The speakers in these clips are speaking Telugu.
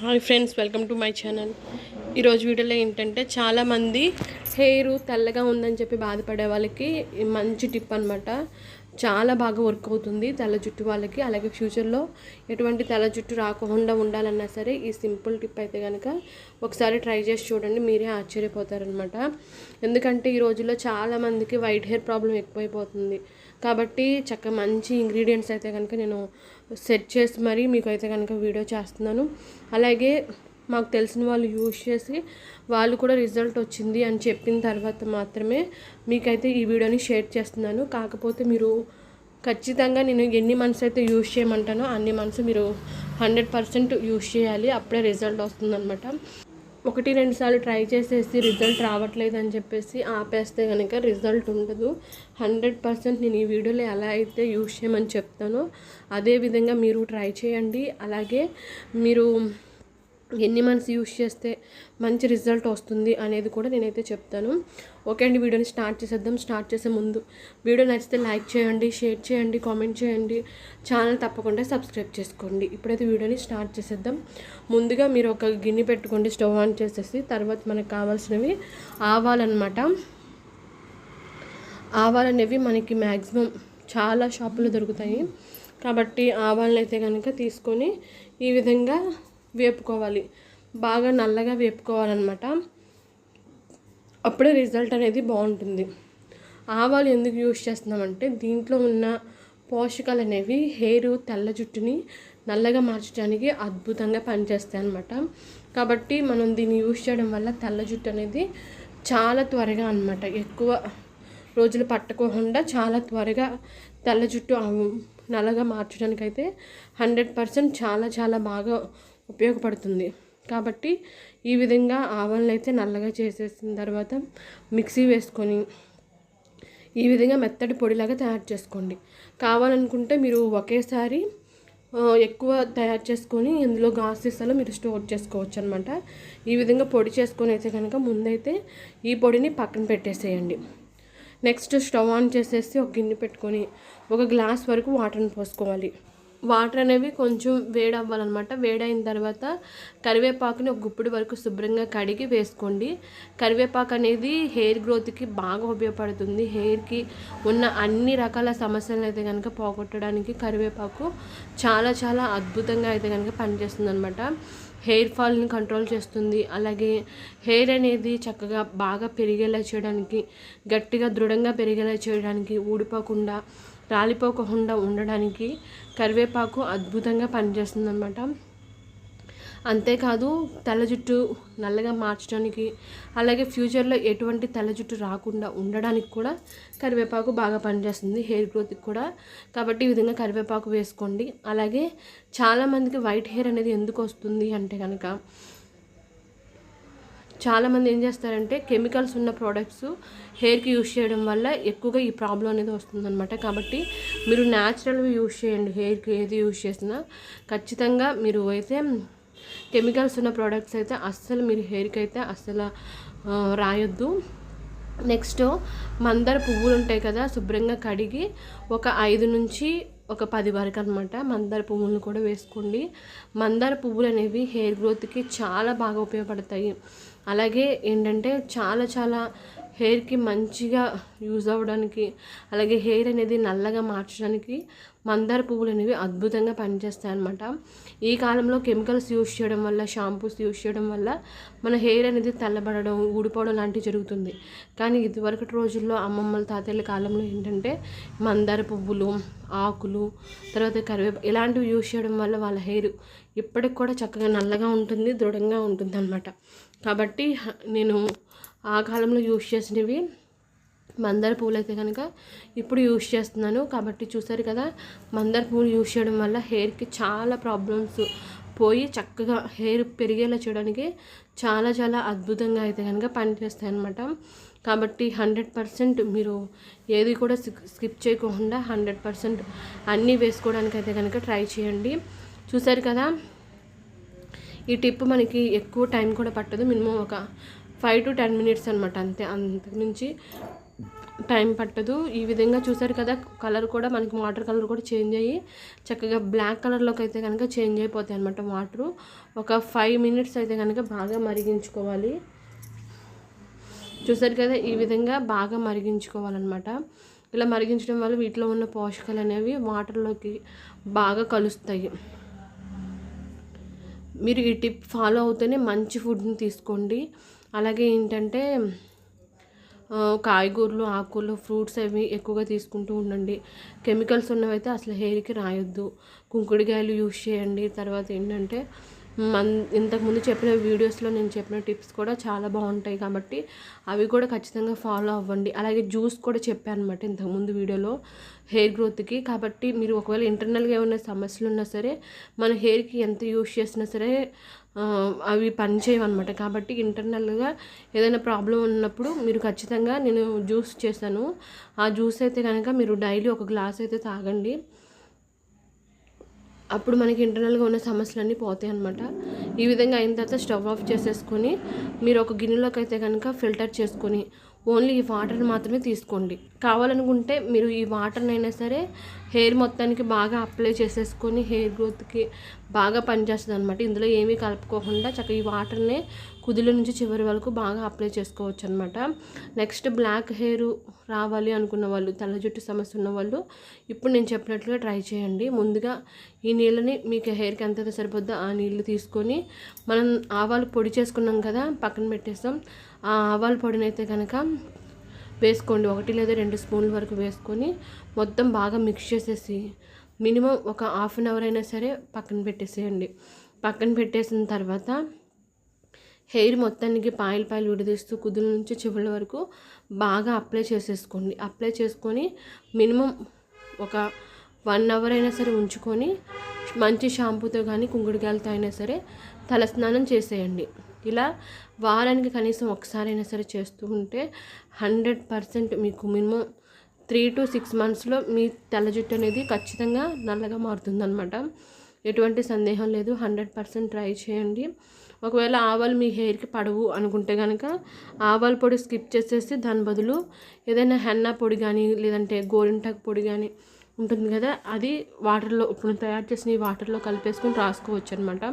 Hi friends welcome to my channel. ఈరోజు వీడియోలో ఏంటంటే చాలామంది హెయిర్ తెల్లగా ఉందని చెప్పి బాధపడే వాళ్ళకి మంచి టిప్ అనమాట చాలా బాగా వర్క్ అవుతుంది తెల్ల జుట్టు వాళ్ళకి. అలాగే ఫ్యూచర్లో ఎటువంటి తెల్ల జుట్టు రాకుండా ఉండాలన్నా సరే ఈ సింపుల్ టిప్ అయితే కనుక ఒకసారి ట్రై చేసి చూడండి మీరే ఆశ్చర్యపోతారనమాట ఎందుకంటే ఈ రోజుల్లో చాలామందికి వైట్ హెయిర్ ప్రాబ్లం ఎక్కువైపోతుంది. కాబట్టి చక్క మంచి ఇంగ్రీడియంట్స్ అయితే కనుక నేను సెట్ చేసి మరీ మీకు అయితే కనుక వీడియో చేస్తున్నాను. అలాగే మాకు తెలిసిన వాళ్ళు యూజ్ చేసి వాళ్ళు కూడా రిజల్ట్ వచ్చింది అని చెప్పిన తర్వాత మాత్రమే మీకైతే ఈ వీడియోని షేర్ చేస్తున్నాను. కాకపోతే మీరు ఖచ్చితంగా నేను ఎన్ని మంత్స్ అయితే యూజ్ చేయమంటానో అన్ని మంత్స్ మీరు హండ్రెడ్ పర్సెంట్ యూజ్ చేయాలి. అప్పుడే రిజల్ట్ వస్తుందన్నమాట. ఒకటి రెండు సార్లు ట్రై చేసేసి రిజల్ట్ రావట్లేదు అని చెప్పేసి ఆపేస్తే కనుక రిజల్ట్ ఉండదు. హండ్రెడ్ పర్సెంట్ నేను ఈ వీడియోలో ఎలా అయితే యూజ్ చేయమని చెప్తానో అదే విధంగా మీరు ట్రై చేయండి. అలాగే మీరు ఎన్ని మంత్స్ యూస్ చేస్తే మంచి రిజల్ట్ వస్తుంది అనేది కూడా నేనైతే చెప్తాను. ఓకే అండి వీడియోని స్టార్ట్ చేసేద్దాం. స్టార్ట్ చేసే ముందు వీడియో నచ్చితే లైక్ చేయండి షేర్ చేయండి కామెంట్ చేయండి. ఛానల్ తప్పకుండా సబ్స్క్రైబ్ చేసుకోండి. ఇప్పుడైతే వీడియోని స్టార్ట్ చేసేద్దాం. ముందుగా మీరు ఒక గిన్నె పెట్టుకోండి స్టవ్ ఆన్ చేసేసి తర్వాత మనకు కావాల్సినవి ఆవాలన్నమాట. ఆవాలు అనేవి మనకి మ్యాక్సిమం చాలా షాపులో దొరుకుతాయి. కాబట్టి ఆవాలను అయితే కనుక తీసుకొని ఈ విధంగా వేపుకోవాలి. బాగా నల్లగా వేపుకోవాలన్నమాట. అప్పుడే రిజల్ట్ అనేది బాగుంటుంది. ఆవాలు ఎందుకు యూజ్ చేస్తున్నామంటే దీంట్లో ఉన్న పోషకాలు అనేవి హెయిర్ తెల్ల జుట్టుని నల్లగా మార్చడానికి అద్భుతంగా పనిచేస్తాయి అన్నమాట కాబట్టి మనం దీన్ని యూజ్ చేయడం వల్ల తెల్ల జుట్టు అనేది చాలా త్వరగా అనమాట ఎక్కువ రోజులు పట్టుకోకుండా చాలా త్వరగా తెల్ల జుట్టు నల్లగా మార్చడానికి అయితే హండ్రెడ్ పర్సెంట్ చాలా చాలా బాగా ఉపయోగపడుతుంది. కాబట్టి ఈ విధంగా ఆవాలను అయితే నల్లగా చేసేసిన తర్వాత మిక్సీ వేసుకొని ఈ విధంగా మెత్తటి పొడిలాగా తయారు చేసుకోండి. కావాలనుకుంటే మీరు ఒకేసారి ఎక్కువ తయారు చేసుకొని ఇందులో గాస్ సీసాలో మీరు స్టోర్ చేసుకోవచ్చు అనమాట ఈ విధంగా పొడి చేసుకొని అయితే కనుక ముందైతే ఈ పొడిని పక్కన పెట్టేసేయండి. నెక్స్ట్ స్టవ్ ఆన్ చేసేసి ఒక గిన్నె పెట్టుకొని ఒక గ్లాస్ వరకు వాటర్ని పోసుకోవాలి. వాటర్ అనేవి కొంచెం వేడి అవ్వాలన్నమాట వేడైన తర్వాత కరివేపాకుని ఒక గుప్పిడి వరకు శుభ్రంగా కడిగి వేసుకోండి. కరివేపాకు అనేది హెయిర్ గ్రోత్కి బాగా ఉపయోగపడుతుంది. హెయిర్కి ఉన్న అన్ని రకాల సమస్యలను అయితే కనుక పోగొట్టడానికి కరివేపాకు చాలా చాలా అద్భుతంగా అయితే కనుక పనిచేస్తుంది అనమాట హెయిర్ ఫాల్ని కంట్రోల్ చేస్తుంది. అలాగే హెయిర్ అనేది చక్కగా బాగా పెరిగేలా చేయడానికి గట్టిగా దృఢంగా పెరిగేలా చేయడానికి ఊడిపోకుండా రాలిపోకుండా ఉండడానికి కరివేపాకు అద్భుతంగా పనిచేస్తుందన్నమాట. అంతేకాదు తల జుట్టు నల్లగా మార్చడానికి అలాగే ఫ్యూచర్లో ఎటువంటి తల జుట్టు రాకుండా ఉండడానికి కూడా కరివేపాకు బాగా పనిచేస్తుంది హెయిర్ గ్రోత్కి కూడా. కాబట్టి ఈ విధంగా కరివేపాకు వేసుకోండి. అలాగే చాలామందికి వైట్ హెయిర్ అనేది ఎందుకు వస్తుంది అంటే కనుక చాలామంది ఏం చేస్తారంటే కెమికల్స్ ఉన్న ప్రోడక్ట్స్ హెయిర్కి యూజ్ చేయడం వల్ల ఎక్కువగా ఈ ప్రాబ్లం అనేది వస్తుందన్నమాట. కాబట్టి మీరు న్యాచురల్గా యూజ్ చేయండి. హెయిర్కి ఏది యూజ్ చేసినా ఖచ్చితంగా మీరు అయితే కెమికల్స్ ఉన్న ప్రోడక్ట్స్ అయితే అస్సలు మీరు హెయిర్కి అయితే అస్సలు రాయొద్దు. నెక్స్ట్ మందర పువ్వులు ఉంటాయి కదా శుభ్రంగా కడిగి ఒక ఐదు నుంచి ఒక పది వరకు అనమాట మందార పువ్వులను కూడా వేసుకోండి. మందార పువ్వులు అనేవి హెయిర్ గ్రోత్కి చాలా బాగా ఉపయోగపడతాయి. అలాగే ఏంటంటే చాలా చాలా హెయిర్కి మంచిగా యూజ్ అవ్వడానికి అలాగే హెయిర్ అనేది నల్లగా మార్చడానికి మందార పువ్వులు అనేవి అద్భుతంగా పనిచేస్తాయి అనమాట ఈ కాలంలో కెమికల్స్ యూజ్ చేయడం వల్ల షాంపూస్ యూజ్ చేయడం వల్ల మన హెయిర్ అనేది తెల్లబడడం ఊడిపోవడం లాంటివి జరుగుతుంది. కానీ ఇదివరకటి రోజుల్లో అమ్మమ్మల తాతయ్యల కాలంలో ఏంటంటే మందార పువ్వులు ఆకులు తర్వాత కరివేప ఇలాంటివి యూజ్ చేయడం వల్ల వాళ్ళ హెయిర్ ఇప్పటికి కూడా చక్కగా నల్లగా ఉంటుంది దృఢంగా ఉంటుంది అనమాట కాబట్టి నేను ఆ కాలంలో యూజ్ చేసినవి మందార పువ్వులు అయితే కనుక ఇప్పుడు యూజ్ చేస్తున్నాను. కాబట్టి చూసారు కదా మందార పువ్వులు యూజ్ చేయడం వల్ల హెయిర్కి చాలా ప్రాబ్లమ్స్ పోయి చక్కగా హెయిర్ పెరిగేలా చేయడానికి చాలా చాలా అద్భుతంగా అయితే కనుక పనిచేస్తాయి అనమాట కాబట్టి హండ్రెడ్ పర్సెంట్ మీరు ఏది కూడా స్కిప్ చేయకుండా హండ్రెడ్ పర్సెంట్ అన్నీ వేసుకోవడానికి అయితే కనుక ట్రై చేయండి. చూసారు కదా ఈ టిప్ మనకి ఎక్కువ టైం కూడా పట్టదు. మినిమం ఒక ఫైవ్ టు టెన్ మినిట్స్ అనమాట అంతే. అంతకుమించి టైం పట్టదు. ఈ విధంగా చూసారు కదా కలర్ కూడా మనకి వాటర్ కలర్ కూడా చేంజ్ అయ్యి చక్కగా బ్లాక్ కలర్లోకి అయితే కనుక చేంజ్ అయిపోతాయి అనమాట వాటరు. ఒక ఫైవ్ మినిట్స్ అయితే కనుక బాగా మరిగించుకోవాలి. చూసారు కదా ఈ విధంగా బాగా మరిగించుకోవాలన్నమాట. ఇలా మరిగించడం వల్ల వీటిలో ఉన్న పోషకాలు అనేవి వాటర్లోకి బాగా కలుస్తాయి. మీరు ఈ టిప్ ఫాలో అవుతేనే మంచి ఫుడ్ని తీసుకోండి. అలాగే ఏంటంటే కాయగూరలు ఆకులు ఫ్రూట్స్ అవి ఎక్కువగా తీసుకుంటూ ఉండండి. కెమికల్స్ ఉన్నవైతే అసలు హెయిర్కి రాయొద్దు. కుంకుడికాయలు యూస్ చేయండి. తర్వాత ఏంటంటే మన్ ఇంతకుముందు చెప్పిన వీడియోస్లో నేను చెప్పిన టిప్స్ కూడా చాలా బాగుంటాయి కాబట్టి అవి కూడా ఖచ్చితంగా ఫాలో అవ్వండి. అలాగే జ్యూస్ కూడా చెప్పాను అనమాట ఇంతకుముందు వీడియోలో హెయిర్ గ్రోత్కి. కాబట్టి మీరు ఒకవేళ ఇంటర్నల్గా ఏమైనా సమస్యలు ఉన్నా సరే మన హెయిర్కి ఎంత యూస్ చేసినా సరే అవి పనిచేయవన్నమాట. కాబట్టి ఇంటర్నల్గా ఏదైనా ప్రాబ్లం ఉన్నప్పుడు మీరు ఖచ్చితంగా నేను జ్యూస్ చేశాను. ఆ జ్యూస్ అయితే కనుక మీరు డైలీ ఒక గ్లాస్ అయితే తాగండి. అప్పుడు మనకి ఇంటర్నల్గా ఉన్న సమస్యలన్నీ పోతాయి అనమాట ఈ విధంగా అయిన తర్వాత స్టవ్ ఆఫ్ చేసేసుకొని మీరు ఒక గిన్నెలోకి అయితే కనుక ఫిల్టర్ చేసుకొని ఓన్లీ ఈ వాటర్ని మాత్రమే తీసుకోండి. కావాలనుకుంటే మీరు ఈ వాటర్ని అయినా సరే హెయిర్ మొత్తానికి బాగా అప్లై చేసేసుకొని హెయిర్ గ్రోత్కి బాగా పనిచేస్తుంది అనమాట ఇందులో ఏమీ కలుపుకోకుండా చక్కగా ఈ వాటర్ని కుదిల నుంచి చివరి వరకు బాగా అప్లై చేసుకోవచ్చు అనమాట నెక్స్ట్ బ్లాక్ హెయిర్ రావాలి అనుకున్న వాళ్ళు తల జుట్టు సమస్య ఉన్న వాళ్ళు ఇప్పుడు నేను చెప్పినట్లుగా ట్రై చేయండి. ముందుగా ఈ నీళ్ళని మీకు హెయిర్కి ఎంత సరిపోద్దో ఆ నీళ్ళు తీసుకొని మనం ఆవాలు పొడి చేసుకున్నాం కదా పక్కన పెట్టేస్తాం. ఆ ఆవాల పొడిని అయితే కనుక వేసుకోండి. ఒకటి లేదా రెండు స్పూన్ల వరకు వేసుకొని మొత్తం బాగా మిక్స్ చేసేసి మినిమం ఒక హాఫ్ అన్ అవర్ అయినా సరే పక్కన పెట్టేసేయండి. పక్కన పెట్టేసిన తర్వాత హెయిర్ మొత్తానికి పాయలు పాయలు విడదీస్తూ కుదుల నుంచి చివరి వరకు బాగా అప్లై చేసేసుకోండి. అప్లై చేసుకొని మినిమం ఒక వన్ అవర్ అయినా సరే ఉంచుకొని మంచి షాంపూతో కానీ కుంకుడుకాయలతో అయినా సరే తలస్నానం చేసేయండి. ఇలా వారానికి కనీసం ఒకసారైనా సరే చేస్తూ ఉంటే హండ్రెడ్ పర్సెంట్ మీకు మినిమం త్రీ టు సిక్స్ మంత్స్లో మీ తెల్ల జుట్టు అనేది ఖచ్చితంగా నల్లగా మారుతుందనమాట ఎటువంటి సందేహం లేదు. హండ్రెడ్ పర్సెంట్ ట్రై చేయండి. ఒకవేళ ఆవాలు మీ హెయిర్కి పడవు అనుకుంటే కనుక ఆవాల పొడి స్కిప్ చేసేసి దాని బదులు ఏదైనా హెన్నా పొడి కానీ లేదంటే గోరింటాకు పొడి కానీ ఉంటుంది కదా అది వాటర్లో ఇప్పుడు తయారు చేసిన ఈ వాటర్లో కలిపేసుకొని రాసుకోవచ్చు అనమాట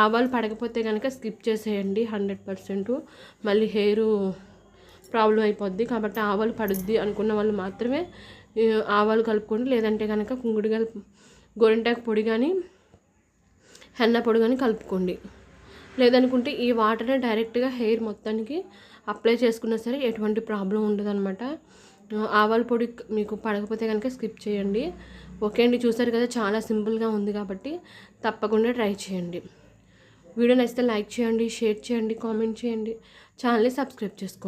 ఆవాలు పడకపోతే కనుక స్కిప్ చేసేయండి హండ్రెడ్ పర్సెంట్. మళ్ళీ హెయిర్ ప్రాబ్లం అయిపోద్ది కాబట్టి ఆవాలు పడుద్ది అనుకున్న వాళ్ళు మాత్రమే ఆవాలు కలుపుకోండి. లేదంటే కనుక కుంగుడుగా గోరింటాకు పొడి కానీ హెన్న పొడి కానీ కలుపుకోండి. లేదనుకుంటే ఈ వాటర్ని డైరెక్ట్గా హెయిర్ మొత్తానికి అప్లై చేసుకున్నా సరే ఎటువంటి ప్రాబ్లం ఉండదు అనమాట ఆవాల పొడి మీకు పడకపోతే కనుక స్కిప్ చేయండి. ఓకే అండి చూసారు కదా చాలా సింపుల్గా ఉంది కాబట్టి తప్పకుండా ట్రై చేయండి. వీడియో నచ్చితే లైక్ చేయండి షేర్ చేయండి కామెంట్ చేయండి. ఛానల్ని సబ్స్క్రైబ్ చేసుకోండి.